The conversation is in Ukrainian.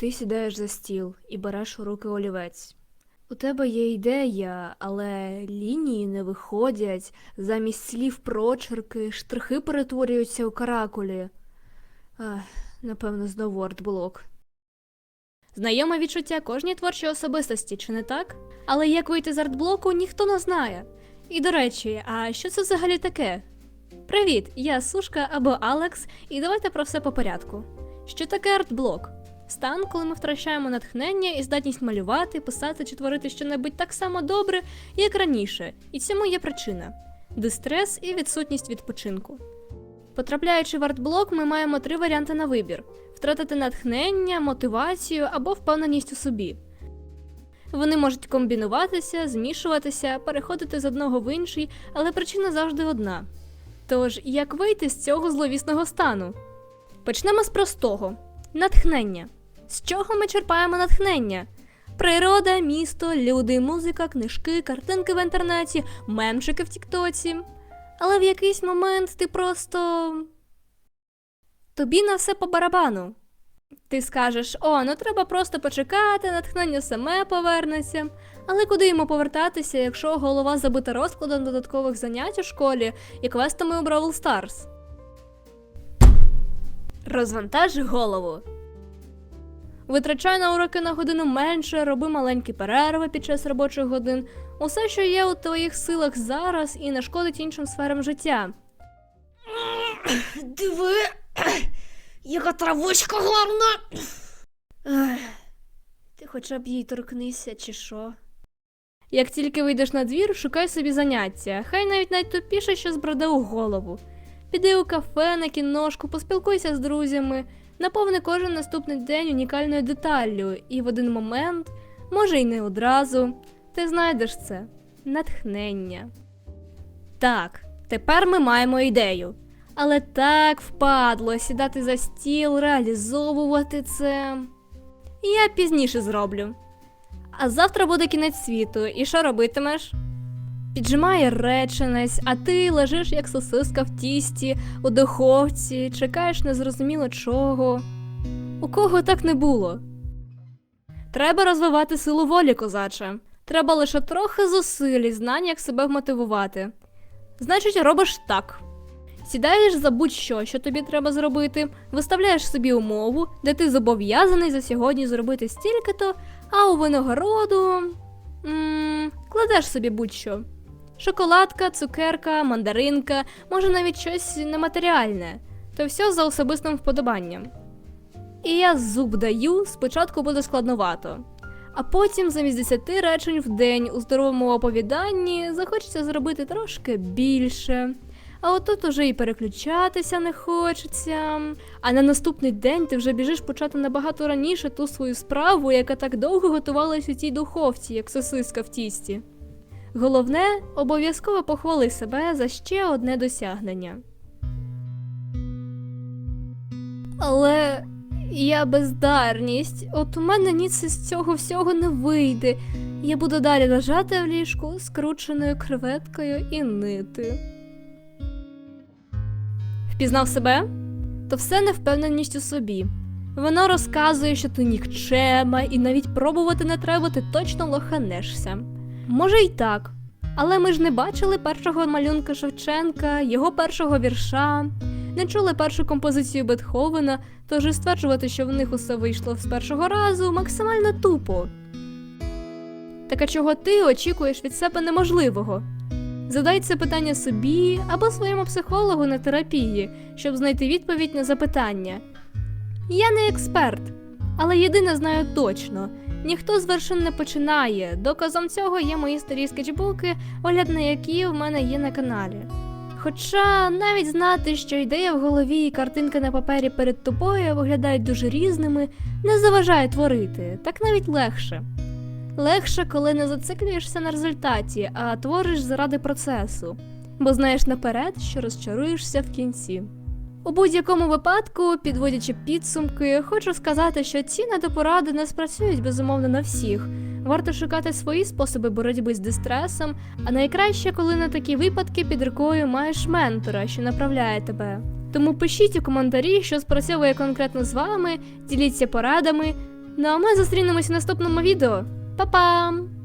Ти сідаєш за стіл і береш у руки олівець. У тебе є ідея, але лінії не виходять, замість слів прочерки, штрихи перетворюються у каракулі. Ах, напевно, знову артблок. Знайоме відчуття кожній творчій особистості, чи не так? Але як вийти з артблоку, ніхто не знає. І до речі, а що це взагалі таке? Привіт, я Сушка або Алекс, і давайте про все по порядку. Що таке артблок? Стан, коли ми втрачаємо натхнення і здатність малювати, писати чи творити щонебудь так само добре, як раніше, і цьому є причина дистрес і відсутність відпочинку. Потрапляючи в артблок, ми маємо три варіанти на вибір: втратити натхнення, мотивацію або впевненість у собі. Вони можуть комбінуватися, змішуватися, переходити з одного в інший, але причина завжди одна. Тож, як вийти з цього зловісного стану? Почнемо з простого натхнення. З чого ми черпаємо натхнення? Природа, місто, люди, музика, книжки, картинки в інтернеті, мемчики в Тіктоці. Але в якийсь момент ти просто. Тобі на все по барабану. Ти скажеш, о, ну треба просто почекати, натхнення саме повернеться. Але куди йому повертатися, якщо голова забита розкладом додаткових занять у школі і квестами у Бравл Старс? Розвантаж голову. Витрачай на уроки на годину менше, роби маленькі перерви під час робочих годин. Усе, що є у твоїх силах зараз, і не шкодить іншим сферам життя. Диви, яка травичка гарна. Ти хоча б їй торкнися, чи що? Як тільки вийдеш на двір, шукай собі заняття, хай навіть найтупіше, що зброде у голову. Піди у кафе, на кіношку, поспілкуйся з друзями, наповни кожен наступний день унікальною деталлю, і в один момент, може й не одразу, ти знайдеш це натхнення. Так, тепер ми маємо ідею. Але так впадло сідати за стіл, реалізовувати це. Я пізніше зроблю. А завтра буде кінець світу, і що робитимеш? Піджимає реченець, а ти лежиш як сосиска в тісті, у духовці, чекаєш незрозуміло чого. У кого так не було? Треба розвивати силу волі, козаче. Треба лише трохи зусиль і знань, як себе вмотивувати. Значить, робиш так. Сідаєш за будь-що, що тобі треба зробити, виставляєш собі умову, де ти зобов'язаний за сьогодні зробити стільки-то, а у винагороду м- кладеш собі будь-що. Шоколадка, цукерка, мандаринка, може навіть щось нематеріальне, то все за особистим вподобанням. І я зуб даю, спочатку буде складновато. А потім замість 10 речень в день у здоровому оповіданні захочеться зробити трошки більше. А отут уже і переключатися не хочеться. А на наступний день ти вже біжиш почати набагато раніше ту свою справу, яка так довго готувалась у тій духовці, як сосиска в тісті. Головне, обов'язково похвали себе за ще одне досягнення. Але я бездарність. От у мене ніц з цього всього не вийде. Я буду далі лежати в ліжку скрученою креветкою і нити. Впізнав себе? То все невпевненість у собі. Воно розказує, що ти нікчема, і навіть пробувати не треба, ти точно лоханешся. Може й так. Але ми ж не бачили першого малюнка Шевченка, його першого вірша, не чули першу композицію Бетховена, тож і стверджувати, що в них усе вийшло з першого разу, максимально тупо. Так а чого ти очікуєш від себе неможливого? Задай це питання собі або своєму психологу на терапії, щоб знайти відповідь на запитання. Я не експерт, але єдине знаю точно: ніхто з вершин не починає. Доказом цього є мої старі скетчбуки, огляд на які в мене є на каналі. Хоча навіть знати, що ідея в голові і картинка на папері перед тобою виглядають дуже різними, не заважає творити, так навіть легше. Легше, коли не зациклюєшся на результаті, а твориш заради процесу, бо знаєш наперед, що розчаруєшся в кінці. У будь-якому випадку, підводячи підсумки, хочу сказати, що ці недопоради не спрацюють безумовно на всіх. Варто шукати свої способи боротьби з дистресом, а найкраще, коли на такі випадки під рукою маєш ментора, що направляє тебе. Тому пишіть у коментарі, що спрацьовує конкретно з вами, діліться порадами. Ну а ми зустрінемось у наступному відео. Па-пам!